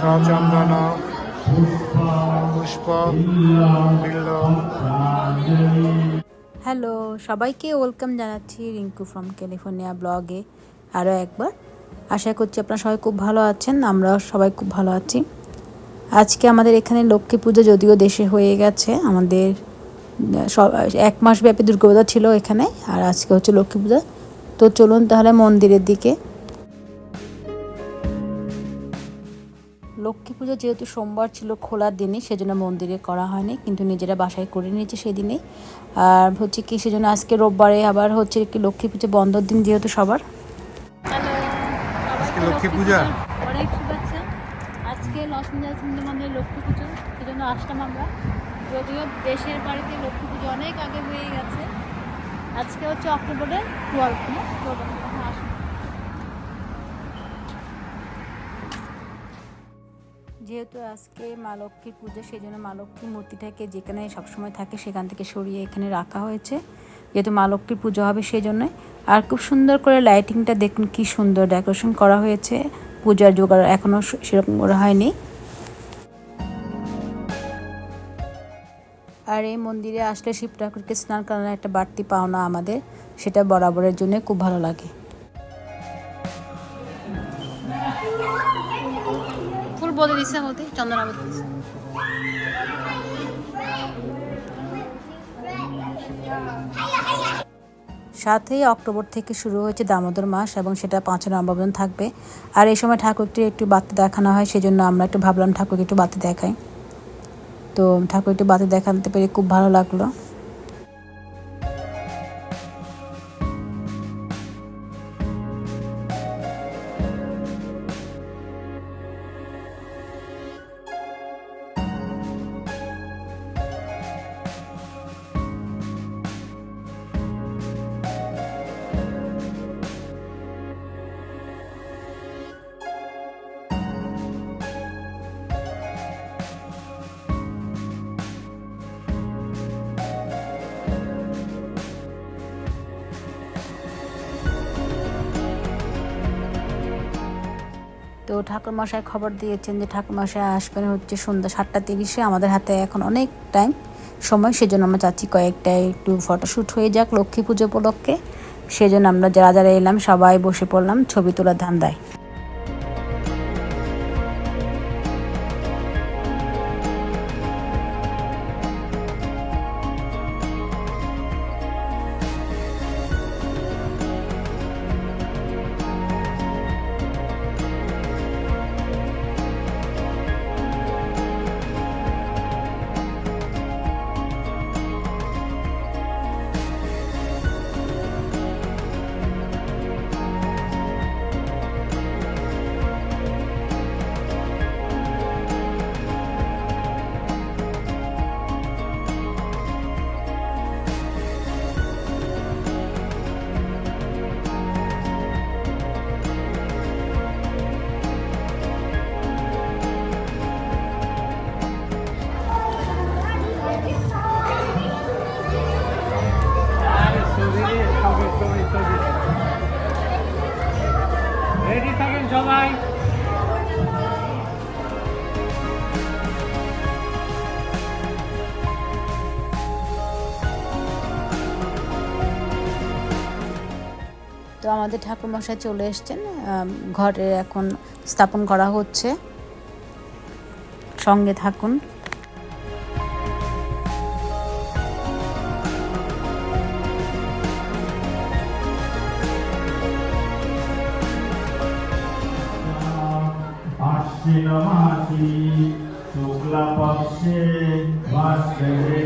সচন্দন, পুষ্প hello, সবাইকে welcome জানাচ্ছি Rinku from California ব্লগে। আরও একবার আশা করছি আপনারা সবাই খুব ভালো আছেন, আমরাও সবাই খুব ভালো আছি। আজকে আমাদের এখানে লক্ষ্মী পুজো যদিও দেশে হয়ে গেছে, আমাদের সব, এক মাস ব্যাপী দুর্গাপূজা ছিল এখানে, আর আজকে হচ্ছে লক্ষ্মী পূজা। তো চলুন তাহলে মন্দিরের দিকে লক্ষ্মী পুজো যেহেতু সোমবার ছিল খোলার দিনে সেজন্য মন্দিরে করা হয়নি কিন্তু নিজেরা বাসায় করে নিয়েছে সেদিনে আর হচ্ছে কি সেজন্য আজকে রোববারে আবার হচ্ছে কি লক্ষ্মী পুজো বন্ধর দিন যেহেতু সবার। লক্ষ্মী পূজা? অনেক শুভেচ্ছা। আজকে লক্ষ্মী হিন্দু মন্দিরে লক্ষ্মী পুজো সেজন্য আসলাম আমরা। যদিও দেশের বাড়িতে লক্ষ্মী পুজো অনেক আগে হয়ে গেছে। আজকে হচ্ছে অক্টোবরের টুয়েলভ না যেহেতু আজকে মা লক্ষ্মীর পুজো, সেই জন্য মা লক্ষ্মীর মূর্তিটাকে যেখানে সবসময় থাকে, সেখান থেকে সরিয়ে এখানে রাখা হয়েছে। যেহেতু মা লক্ষ্মীর পুজো হবে সেই জন্য। আর খুব সুন্দর করে লাইটিংটা দেখুন, কি সুন্দর ডেকোরেশন করা হয়েছে। পূজার জোগাড় এখনও সেরকম করা হয়নি। আর এই মন্দিরে আসলে শিব ঠাকুরকে স্নান করানোর একটা বাড়তি পাওনা আমাদের। সেটা বরাবরের জন্য খুব ভালো লাগে। বলে দিচ্ছে মতে চন্দনা বলে দিচ্ছে সাতই অক্টোবর থেকে শুরু হয়েছে দামোদর মাস এবং সেটা পাঁচ নভেম্বর পর্যন্ত থাকবে। আর এই সময় ঠাকুরটি একটু বাতি দেখানো হয়, সেজন্য আমরা একটু ভাবলাম ঠাকুরকে একটু বাতি দেখাই। তো ঠাকুর একটু বাতি দেখাতে পেরে খুব ভালো লাগল। ঠাকুরমশাই খবর দিয়েছেন যে ঠাকুরমশাই আসবেন হচ্ছে সন্ধ্যা সাতটা তিরিশে। আমাদের হাতে এখন অনেক টাইম সময়, সেজন্য আমরা চাচ্ছি কয়েকটা একটু ফটোশ্যুট হয়ে যাক লক্ষ্মী পুজো উপলক্ষে। সেজন্য আমরা যারা যারা এলাম সবাই বসে পড়লাম ছবি তোলার ধান্দায়। আমাদের ঠাকুরমশাই চলে এসছেন ঘরে এখন স্থাপন করা হচ্ছে। সঙ্গে থাকুন। আশ্বিনমাসি শুক্লপক্ষে ভাস্করে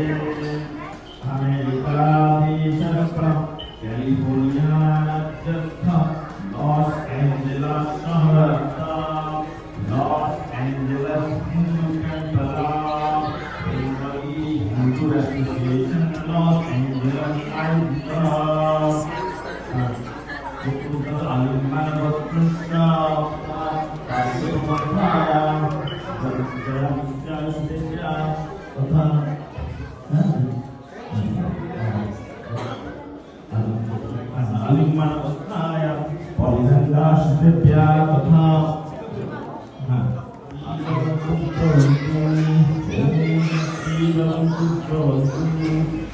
আমেরিকাদেশস্থ ক্যালিফোর্নিয়া 说我的声音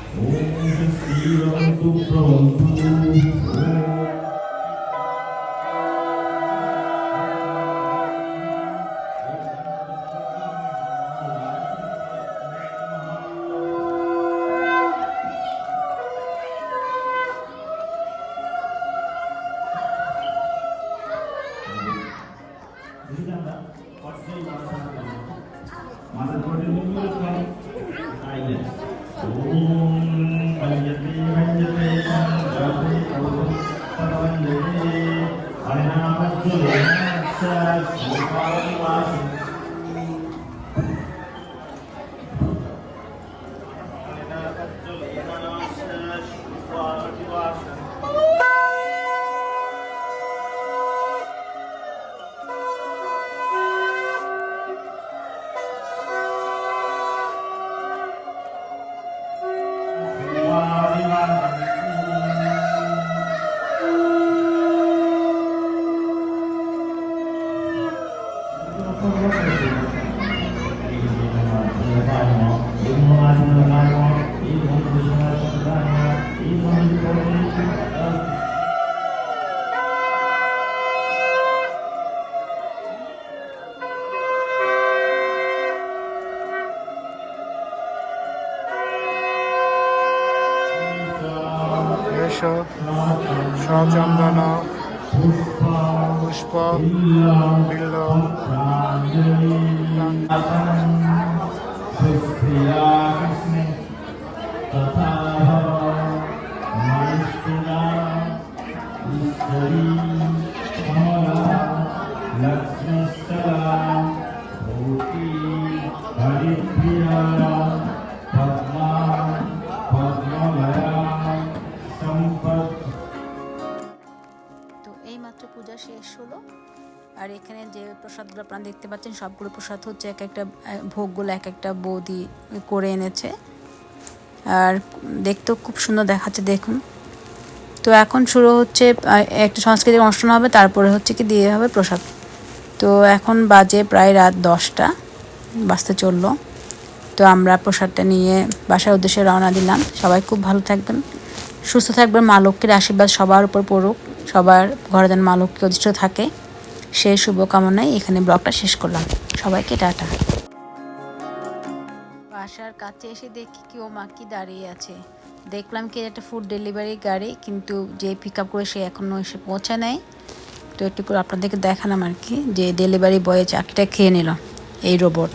সচন্দন পুষ্প বিল্ল হরিপ্রিয়া আর এখানে যে প্রসাদগুলো আপনারা দেখতে পাচ্ছেন, সবগুলো প্রসাদ হচ্ছে এক একটা ভোগগুলো এক একটা বৌদি করে এনেছে। আর দেখতেও খুব সুন্দর দেখাচ্ছে, দেখুন। তো এখন শুরু হচ্ছে একটা সাংস্কৃতিক অনুষ্ঠান হবে, তারপরে হচ্ছে কি দিয়ে হবে প্রসাদ। তো এখন বাজে প্রায় রাত দশটা, বাজতে চলল। তো আমরা প্রসাদটা নিয়ে বাসার উদ্দেশ্যে রওনা দিলাম। সবাই খুব ভালো থাকবেন, সুস্থ থাকবেন, মা লক্ষ্মীর আশীর্বাদ সবার উপর পড়ুক, সবার ঘরে যেন মা লক্ষ্মী অধিষ্ঠ থাকে। সেই শুভকামনায় এখানে ব্লগটা শেষ করলাম। সবাইকে টাটা। বাসার কাছে এসে দেখি কেউ ও মা কি দাঁড়িয়ে আছে। দেখলাম কি একটা ফুড ডেলিভারি গাড়ি, কিন্তু যে পিক আপ করে সে এখনও এসে পৌঁছে নেয় তো একটু করে আপনাদেরকে দেখালাম আর কি, যে ডেলিভারি বয়ে চাকরিটা খেয়ে নিল, এই রোবট